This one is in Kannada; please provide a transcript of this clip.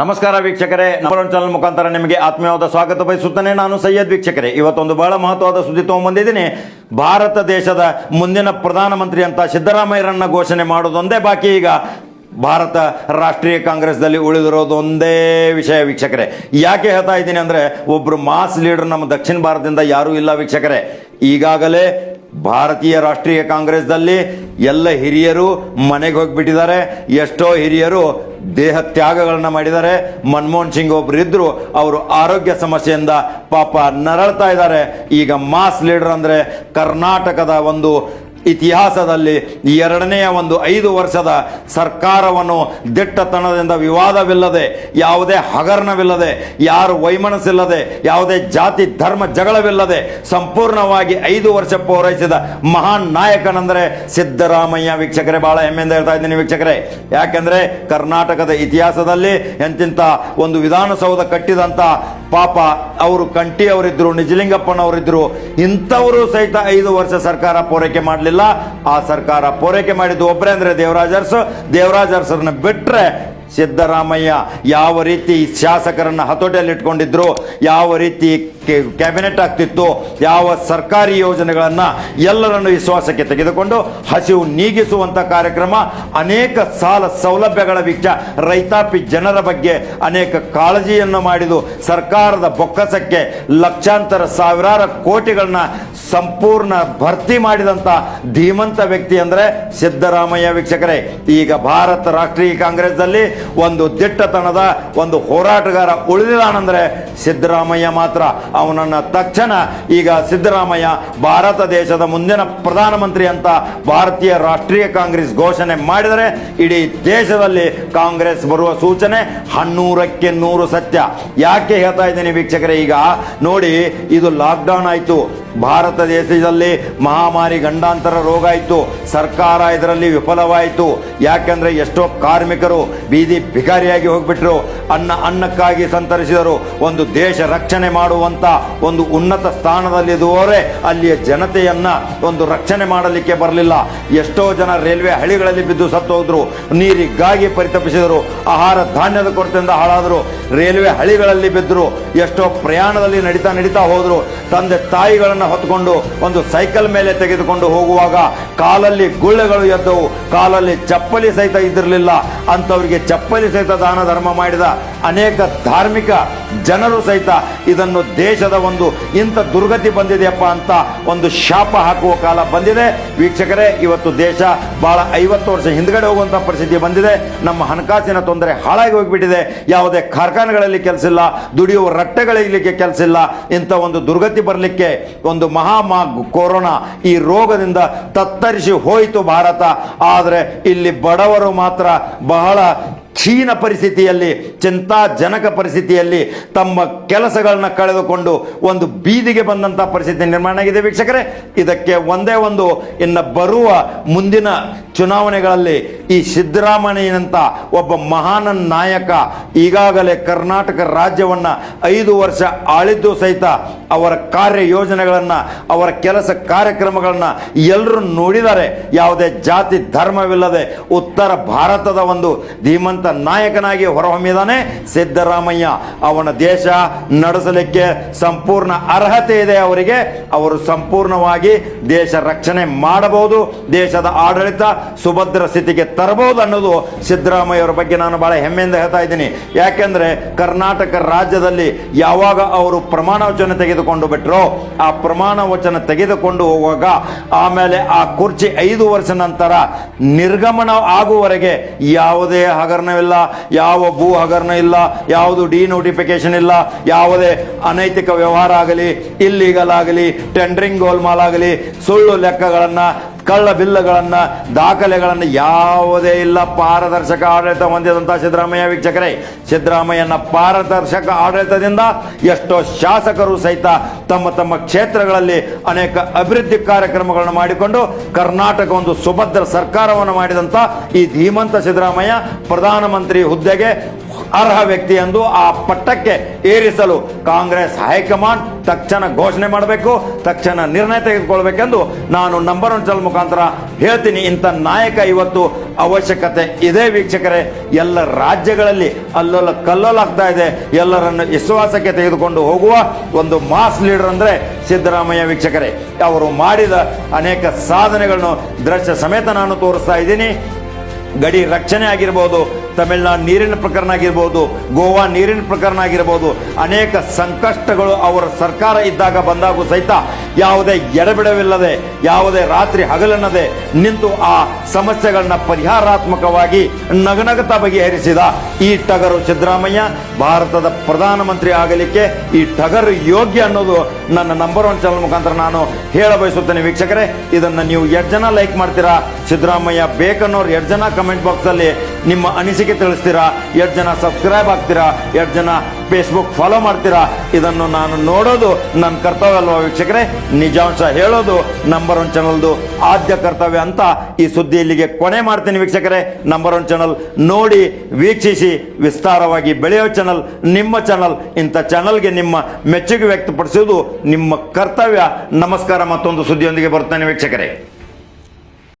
ನಮಸ್ಕಾರ ವೀಕ್ಷಕರೇ ನಂಬರ್ ಚಾನಲ್ ಮುಖಾಂತರ ನಿಮಗೆ ಆತ್ಮೀಯವಾದ ಸ್ವಾಗತ ಬಯಸುತ್ತೇನೆ. ನಾನು ಸೈಯದ್ ವೀಕ್ಷಕರೇ. ಇವತ್ತೊಂದು ಬಹಳ ಮಹತ್ವದ ಸುದ್ದಿ ತಗೊಂಡ್ಬಂದಿದ್ದೀನಿ ಭಾರತ ದೇಶದ ಮುಂದಿನ ಪ್ರಧಾನಮಂತ್ರಿ ಅಂತ ಸಿದ್ದರಾಮಯ್ಯರನ್ನ ಘೋಷಣೆ ಮಾಡೋದೊಂದೇ ಬಾಕಿ. ಈಗ ಭಾರತ ರಾಷ್ಟ್ರೀಯ ಕಾಂಗ್ರೆಸ್ದಲ್ಲಿ ಉಳಿದಿರೋದು ಒಂದೇ ವಿಷಯ ವೀಕ್ಷಕರೇ. ಯಾಕೆ ಹೇಳ್ತಾ ಇದ್ದೀನಿ ಅಂದರೆ ಒಬ್ಬರು ಮಾಸ್ ಲೀಡರ್ ನಮ್ಮ ದಕ್ಷಿಣ ಭಾರತದಿಂದ ಯಾರೂ ಇಲ್ಲ ವೀಕ್ಷಕರೇ. ಈಗಾಗಲೇ ಭಾರತೀಯ ರಾಷ್ಟ್ರೀಯ ಕಾಂಗ್ರೆಸ್ದಲ್ಲಿ ಎಲ್ಲ ಹಿರಿಯರು ಮನೆಗೆ ಹೋಗಿಬಿಟ್ಟಿದ್ದಾರೆ. ಎಷ್ಟೋ ಹಿರಿಯರು ದೇಹ ತ್ಯಾಗಗಳನ್ನು ಮಾಡಿದ್ದಾರೆ. ಮನಮೋಹನ್ ಸಿಂಗ್ ಒಬ್ರು ಇದ್ದರು ಅವರು ಆರೋಗ್ಯ ಸಮಸ್ಯೆಯಿಂದ ಪಾಪ ನರಳ್ತಾ ಇದ್ದಾರೆ. ಈಗ ಮಾಸ್ ಲೀಡರ್ ಅಂದ್ರೆ ಕರ್ನಾಟಕದ ಒಂದು ಇತಿಹಾಸದಲ್ಲಿ ಎರಡನೆಯ ಒಂದು ಐದು ವರ್ಷದ ಸರ್ಕಾರವನ್ನು ದಿಟ್ಟತನದಿಂದ ವಿವಾದವಿಲ್ಲದೆ, ಯಾವುದೇ ಹಗರಣವಿಲ್ಲದೆ, ಯಾರು ವೈಮನಸ್ಸಿಲ್ಲದೆ, ಯಾವುದೇ ಜಾತಿ ಧರ್ಮ ಜಗಳವಿಲ್ಲದೆ ಸಂಪೂರ್ಣವಾಗಿ ಐದು ವರ್ಷ ಪೂರೈಸಿದ ಮಹಾನ್ ನಾಯಕನಂದರೆ ಸಿದ್ದರಾಮಯ್ಯ ವೀಕ್ಷಕರೇ. ಬಹಳ ಹೆಮ್ಮೆಯಿಂದ ಹೇಳ್ತಾ ಇದ್ದೀನಿ ವೀಕ್ಷಕರೇ. ಯಾಕೆಂದರೆ ಕರ್ನಾಟಕದ ಇತಿಹಾಸದಲ್ಲಿ ಎಂತಿಂತ ಒಂದು ವಿಧಾನಸೌಧ ಕಟ್ಟಿದಂತ ಪಾಪ ಅವರು ಕಂಠಿ ಅವರಿದ್ದರು ನಿಜಲಿಂಗಪ್ಪನವರಿದ್ದರು ಇಂಥವರು ಸಹಿತ ಐದು ವರ್ಷ ಸರ್ಕಾರ ಪೂರೈಕೆ ಮಾಡಲಿಲ್ಲ. ಆ ಸರ್ಕಾರ ಪೂರೈಕೆ ಮಾಡಿದ್ದು ಒಬ್ಬರೇ ಅಂದರೆ ದೇವರಾಜ್ ಅರಸು. ಬಿಟ್ರೆ ಸಿದ್ದರಾಮಯ್ಯ ಯಾವ ರೀತಿ ಶಾಸಕರನ್ನು ಹತೋಟಿಯಲ್ಲಿಟ್ಕೊಂಡಿದ್ರು, ಯಾವ ರೀತಿ ಕ್ಯಾಬಿನೆಟ್ ಆಗ್ತಿತ್ತು, ಯಾವ ಸರ್ಕಾರಿ ಯೋಜನೆಗಳನ್ನು ಎಲ್ಲರನ್ನು ವಿಶ್ವಾಸಕ್ಕೆ ತೆಗೆದುಕೊಂಡು ಹಸಿವು ನೀಗಿಸುವಂಥ ಕಾರ್ಯಕ್ರಮ, ಅನೇಕ ಸಾಲ ಸೌಲಭ್ಯಗಳ ವೀಕ್ಷ ರೈತಾಪಿ ಜನರ ಬಗ್ಗೆ ಅನೇಕ ಕಾಳಜಿಯನ್ನು ಮಾಡಿದು ಸರ್ಕಾರದ ಬೊಕ್ಕಸಕ್ಕೆ ಲಕ್ಷಾಂತರ ಸಾವಿರಾರು ಕೋಟಿಗಳನ್ನ ಸಂಪೂರ್ಣ ಭರ್ತಿ ಮಾಡಿದಂತ ಧೀಮಂತ ವ್ಯಕ್ತಿ ಅಂದ್ರೆ ಸಿದ್ದರಾಮಯ್ಯ ವೀಕ್ಷಕರೇ. ಈಗ ಭಾರತ ರಾಷ್ಟ್ರೀಯ ಕಾಂಗ್ರೆಸ್ನಲ್ಲಿ ಒಂದು ದಿಟ್ಟತನದ ಒಂದು ಹೋರಾಟಗಾರ ಉಳಿದಿದಾನಂದ್ರೆ ಸಿದ್ದರಾಮಯ್ಯ ಮಾತ್ರ. ಅವನನ್ನ ತಕ್ಷಣ ಈಗ ಸಿದ್ದರಾಮಯ್ಯ ಭಾರತ ದೇಶದ ಮುಂದಿನ ಪ್ರಧಾನಮಂತ್ರಿ ಅಂತ ಭಾರತೀಯ ರಾಷ್ಟ್ರೀಯ ಕಾಂಗ್ರೆಸ್ ಘೋಷಣೆ ಮಾಡಿದರೆ ಇಡೀ ದೇಶದಲ್ಲಿ ಕಾಂಗ್ರೆಸ್ ಬರುವ ಸೂಚನೆ ಹನ್ನೂರಕ್ಕೆ ನೂರು ಸತ್ಯ. ಯಾಕೆ ಹೇಳ್ತಾ ಇದ್ದೀನಿ ವೀಕ್ಷಕರೇ, ಈಗ ನೋಡಿ, ಇದು ಲಾಕ್ಡೌನ್ ಆಯಿತು. ಭಾರತ ದೇಶದಲ್ಲಿ ಮಹಾಮಾರಿ ಗಂಡಾಂತರ ರೋಗ ಇತ್ತು. ಸರ್ಕಾರ ಇದರಲ್ಲಿ ವಿಫಲವಾಯಿತು. ಯಾಕೆಂದರೆ ಎಷ್ಟೋ ಕಾರ್ಮಿಕರು ಬೀದಿ ಭಿಕಾರಿಯಾಗಿ ಹೋಗ್ಬಿಟ್ರು. ಅನ್ನ ಅನ್ನಕ್ಕಾಗಿ ಸಂತರಿಸಿದರು. ಒಂದು ದೇಶ ರಕ್ಷಣೆ ಮಾಡುವಂತ ಒಂದು ಉನ್ನತ ಸ್ಥಾನದಲ್ಲಿರುವವರೇ ಅಲ್ಲಿಯ ಜನತೆಯನ್ನ ಒಂದು ರಕ್ಷಣೆ ಮಾಡಲಿಕ್ಕೆ ಬರಲಿಲ್ಲ. ಎಷ್ಟೋ ಜನ ರೈಲ್ವೆ ಹಳಿಗಳಲ್ಲಿ ಬಿದ್ದು ಸತ್ತು ಹೋದ್ರು ನೀರಿಗಾಗಿ ಪರಿತಪಿಸಿದರು. ಆಹಾರ ಧಾನ್ಯದ ಕೊರತೆಯಿಂದ ಹಾಳಾದರು. ರೈಲ್ವೆ ಹಳಿಗಳಲ್ಲಿ ಬಿದ್ದರು ಎಷ್ಟೋ ಪ್ರಯಾಣದಲ್ಲಿ ನಡೀತಾ ನಡೀತಾ ಹೋದರು. ತಂದೆ ತಾಯಿಗಳನ್ನು ಹೊತ್ಕೊಂಡು ಒಂದು ಸೈಕಲ್ ಮೇಲೆ ತೆಗೆದುಕೊಂಡು ಹೋಗುವಾಗ ಕಾಲಲ್ಲಿ ಗುಳ್ಳೆಗಳು ಎದ್ದವು ಕಾಲಲ್ಲಿ ಚಪ್ಪಲಿ ಸಹಿತ ಇದ್ದಿರಲಿಲ್ಲ. ಅಂಥವರಿಗೆ ಚಪ್ಪಲಿ ಸಹಿತ ದಾನ ಧರ್ಮ ಮಾಡಿದ ಅನೇಕ ಧಾರ್ಮಿಕ ಜನರು ಸಹಿತ ಇದನ್ನು ದೇಶದ ಒಂದು ಇಂಥ ದುರ್ಗತಿ ಬಂದಿದೆಯಪ್ಪ ಅಂತ ಒಂದು ಶಾಪ ಹಾಕುವ ಕಾಲ ಬಂದಿದೆ. ವೀಕ್ಷಕರೇ, ಇವತ್ತು ದೇಶ ಬಹಳ ಐವತ್ತು ವರ್ಷ ಹಿಂದ್ಗಡೆ ಹೋಗುವಂಥ ಪರಿಸ್ಥಿತಿ ಬಂದಿದೆ. ನಮ್ಮ ಹಣಕಾಸಿನ ತೊಂದರೆ ಹಾಳಾಗಿ ಹೋಗಿಬಿಟ್ಟಿದೆ. ಯಾವುದೇ ಕಾರ್ಖಾನೆಗಳಲ್ಲಿ ಕೆಲಸ ಇಲ್ಲ, ದುಡಿಯುವ ರಟ್ಟೆಗಳಿಗೆ ಕೆಲಸ ಇಲ್ಲ. ಇಂಥ ಒಂದು ದುರ್ಗತಿ ಬರಲಿಕ್ಕೆ ಒಂದು ಮಹಾಮಾ ಕೊರೋನಾ ಈ ರೋಗದಿಂದ ತತ್ತರಿಸಿ ಹೋಯಿತು ಭಾರತ. ಆದರೆ ಇಲ್ಲಿ ಬಡವರು ಮಾತ್ರ ಬಹಳ ಕ್ಷೀಣ ಪರಿಸ್ಥಿತಿಯಲ್ಲಿ, ಚಿಂತಾಜನಕ ಪರಿಸ್ಥಿತಿಯಲ್ಲಿ ತಮ್ಮ ಕೆಲಸಗಳನ್ನ ಕಳೆದುಕೊಂಡು ಒಂದು ಬೀದಿಗೆ ಬಂದಂಥ ಪರಿಸ್ಥಿತಿ ನಿರ್ಮಾಣ ಆಗಿದೆ ವೀಕ್ಷಕರೇ. ಇದಕ್ಕೆ ಒಂದೇ ಒಂದು ಇನ್ನು ಬರುವ ಮುಂದಿನ ಚುನಾವಣೆಗಳಲ್ಲಿ ಈ ಸಿದ್ದರಾಮಯ್ಯನಂಥ ಒಬ್ಬ ಮಹಾನ್ ನಾಯಕ ಈಗಾಗಲೇ ಕರ್ನಾಟಕ ರಾಜ್ಯವನ್ನು ಐದು ವರ್ಷ ಆಳಿದ್ದು ಸಹಿತ ಅವರ ಕಾರ್ಯ ಯೋಜನೆಗಳನ್ನು ಅವರ ಕೆಲಸ ಕಾರ್ಯಕ್ರಮಗಳನ್ನು ಎಲ್ಲರೂ ನೋಡಿದ್ದಾರೆ. ಯಾವುದೇ ಜಾತಿ ಧರ್ಮವಿಲ್ಲದೆ ಉತ್ತರ ಭಾರತದ ಒಂದು ಧೀಮಂತ ನಾಯಕನಾಗಿ ಹೊರಹೊಮ್ಮಿದಾನೆ ಸಿದ್ದರಾಮಯ್ಯ. ಅವನ ದೇಶ ನಡೆಸಲಿಕ್ಕೆ ಸಂಪೂರ್ಣ ಅರ್ಹತೆ ಇದೆ ಅವರಿಗೆ. ಅವರು ಸಂಪೂರ್ಣವಾಗಿ ದೇಶ ರಕ್ಷಣೆ ಮಾಡಬಹುದು, ದೇಶದ ಆಡಳಿತ ಸುಭದ್ರ ಸ್ಥಿತಿಗೆ ತರಬಹುದು ಅನ್ನೋದು ಸಿದ್ದರಾಮಯ್ಯ ಅವರ ಬಗ್ಗೆ ನಾನು ಬಹಳ ಹೆಮ್ಮೆಯಿಂದ ಹೇಳ್ತಾ ಇದ್ದೀನಿ. ಯಾಕೆಂದ್ರೆ ಕರ್ನಾಟಕ ರಾಜ್ಯದಲ್ಲಿ ಯಾವಾಗ ಅವರು ಪ್ರಮಾಣ ವಚನ ತೆಗೆದುಕೊಂಡು ಬಿಟ್ರೋ, ಆ ಪ್ರಮಾಣ ವಚನ ತೆಗೆದುಕೊಂಡು ಹೋಗುವಾಗ ಆಮೇಲೆ ಆ ಕುರ್ಚಿ ಐದು ವರ್ಷ ನಂತರ ನಿರ್ಗಮನ ಆಗುವವರೆಗೆ ಯಾವುದೇ ಹಗರಣವಿಲ್ಲ ಯಾವ ಭೂ ಹಗರಣ ಇಲ್ಲ, ಯಾವುದು ಡಿ ನೋಟಿಫಿಕೇಶನ್ ಇಲ್ಲ, ಯಾವುದೇ ಅನೈತಿಕ ವ್ಯವಹಾರ ಆಗಲಿ ಇಲ್ಲೀಗಲ್ ಆಗಲಿ ಟೆಂಡರಿಂಗ್ ಗೋಲ್ಮಾಲ್ ಆಗಲಿ, ಸುಳ್ಳು ಲೆಕ್ಕಗಳನ್ನು ಕಳ್ಳ ಬಿಲ್ಲಗಳನ್ನು, ದಾಖಲೆಗಳನ್ನು ಯಾವುದೇ ಇಲ್ಲ. ಪಾರದರ್ಶಕ ಆಡಳಿತ ಹೊಂದಿದಂಥ ಸಿದ್ದರಾಮಯ್ಯ ವೀಕ್ಷಕರೇ, ಸಿದ್ದರಾಮಯ್ಯನ ಪಾರದರ್ಶಕ ಆಡಳಿತದಿಂದ ಎಷ್ಟೋ ಶಾಸಕರು ಸಹಿತ ತಮ್ಮ ತಮ್ಮ ಕ್ಷೇತ್ರಗಳಲ್ಲಿ ಅನೇಕ ಅಭಿವೃದ್ಧಿ ಕಾರ್ಯಕ್ರಮಗಳನ್ನು ಮಾಡಿಕೊಂಡು ಕರ್ನಾಟಕ ಒಂದು ಸುಭದ್ರ ಸರ್ಕಾರವನ್ನು ಮಾಡಿದಂಥ ಈ ಧೀಮಂತ ಸಿದ್ದರಾಮಯ್ಯ ಪ್ರಧಾನಮಂತ್ರಿ ಹುದ್ದೆಗೆ ಅರ್ಹ ವ್ಯಕ್ತಿ ಎಂದು ಆ ಪಟ್ಟಕ್ಕೆ ಏರಿಸಲು ಕಾಂಗ್ರೆಸ್ ಹೈಕಮಾಂಡ್ ತಕ್ಷಣ ಘೋಷಣೆ ಮಾಡಬೇಕು, ತಕ್ಷಣ ನಿರ್ಣಯ ತೆಗೆದುಕೊಳ್ಬೇಕೆಂದು ನಾನು ನಂಬರ್ ಒನ್ ಚಾನಲ್ ಮುಖಾಂತರ ಹೇಳ್ತೀನಿ. ಇಂಥ ನಾಯಕ ಇವತ್ತು ಅವಶ್ಯಕತೆ ಇದೆ ವೀಕ್ಷಕರೇ. ಎಲ್ಲ ರಾಜ್ಯಗಳಲ್ಲಿ ಅಲ್ಲೆಲ್ಲ ಕಲ್ಲೋಲಾಗ್ತಾ ಇದೆ. ಎಲ್ಲರನ್ನು ವಿಶ್ವಾಸಕ್ಕೆ ತೆಗೆದುಕೊಂಡು ಹೋಗುವ ಒಂದು ಮಾಸ್ ಲೀಡರ್ ಅಂದ್ರೆ ಸಿದ್ದರಾಮಯ್ಯ ವೀಕ್ಷಕರೇ. ಅವರು ಮಾಡಿದ ಅನೇಕ ಸಾಧನೆಗಳನ್ನು, ದೃಶ್ಯ ಸಮೇತ ನಾನು ತೋರಿಸ್ತಾ ಇದ್ದೀನಿ. ಗಡಿ ರಕ್ಷಣೆ ಆಗಿರ್ಬೋದು, ತಮಿಳುನಾಡು ನೀರಿನ ಪ್ರಕರಣ ಆಗಿರ್ಬೋದು, ಗೋವಾ ನೀರಿನ ಪ್ರಕರಣ ಆಗಿರ್ಬೋದು, ಅನೇಕ ಸಂಕಷ್ಟಗಳು ಅವರ ಸರ್ಕಾರ ಇದ್ದಾಗ ಬಂದಾಗೂ ಸಹಿತ ಯಾವುದೇ ಎಡಬಿಡವಿಲ್ಲದೆ, ಯಾವುದೇ ರಾತ್ರಿ ಹಗಲನ್ನದೆ ನಿಂತು ಆ ಸಮಸ್ಯೆಗಳನ್ನ ಪರಿಹಾರಾತ್ಮಕವಾಗಿ ನಗನಗತ ಬಗೆಹರಿಸಿದ ಈ ಟಗರು ಸಿದ್ದರಾಮಯ್ಯ, ಭಾರತದ ಪ್ರಧಾನಮಂತ್ರಿ ಆಗಲಿಕ್ಕೆ ಈ ಟಗರು ಯೋಗ್ಯ ಅನ್ನೋದು ನನ್ನ ನಂಬರ್ ಒನ್ ಚಾನಲ್ ಮುಖಾಂತರ ನಾನು ಹೇಳ ಬಯಸುತ್ತೇನೆ ವೀಕ್ಷಕರೇ. ಇದನ್ನ ನೀವು ಎಷ್ಟು ಜನ ಲೈಕ್ ಮಾಡ್ತೀರಾ? ಸಿದ್ದರಾಮಯ್ಯ ಬೇಕನ್ನೋರು ಎಷ್ಟು ಜನ ಕಮೆಂಟ್ ಬಾಕ್ಸ್ ಅಲ್ಲಿ ನಿಮ್ಮ ಅನಿಸಿಕೆ ತಿಳಿಸ್ತೀರಾ? ಎರಡು ಜನ ಸಬ್ಸ್ಕ್ರೈಬ್ ಆಗ್ತೀರಾ? ಎರಡು ಜನ ಫೇಸ್ಬುಕ್ ಫಾಲೋ ಮಾಡ್ತೀರಾ? ಇದನ್ನು ನಾನು ನೋಡೋದು ನನ್ನ ಕರ್ತವ್ಯ ಅಲ್ವಾ ವೀಕ್ಷಕರೇ? ನಿಜಾಂಶ ಹೇಳೋದು ನಂಬರ್ ಒನ್ ಚಾನಲ್ದು ಆದ್ಯ ಕರ್ತವ್ಯ ಅಂತ ಈ ಸುದ್ದಿ ಇಲ್ಲಿಗೆ ಕೊನೆ ಮಾಡ್ತೀನಿ ವೀಕ್ಷಕರೇ. ನಂಬರ್ ಒನ್ ಚಾನಲ್ ನೋಡಿ, ವೀಕ್ಷಿಸಿ, ವಿಸ್ತಾರವಾಗಿ ಬೆಳೆಯೋ ಚಾನಲ್ ನಿಮ್ಮ ಚಾನಲ್ ಇಂಥ ಚಾನಲ್ಗೆ ನಿಮ್ಮ ಮೆಚ್ಚುಗೆ ವ್ಯಕ್ತಪಡಿಸುವುದು ನಿಮ್ಮ ಕರ್ತವ್ಯ. ನಮಸ್ಕಾರ, ಮತ್ತೊಂದು ಸುದ್ದಿಯೊಂದಿಗೆ ಬರ್ತೇನೆ ವೀಕ್ಷಕರೇ.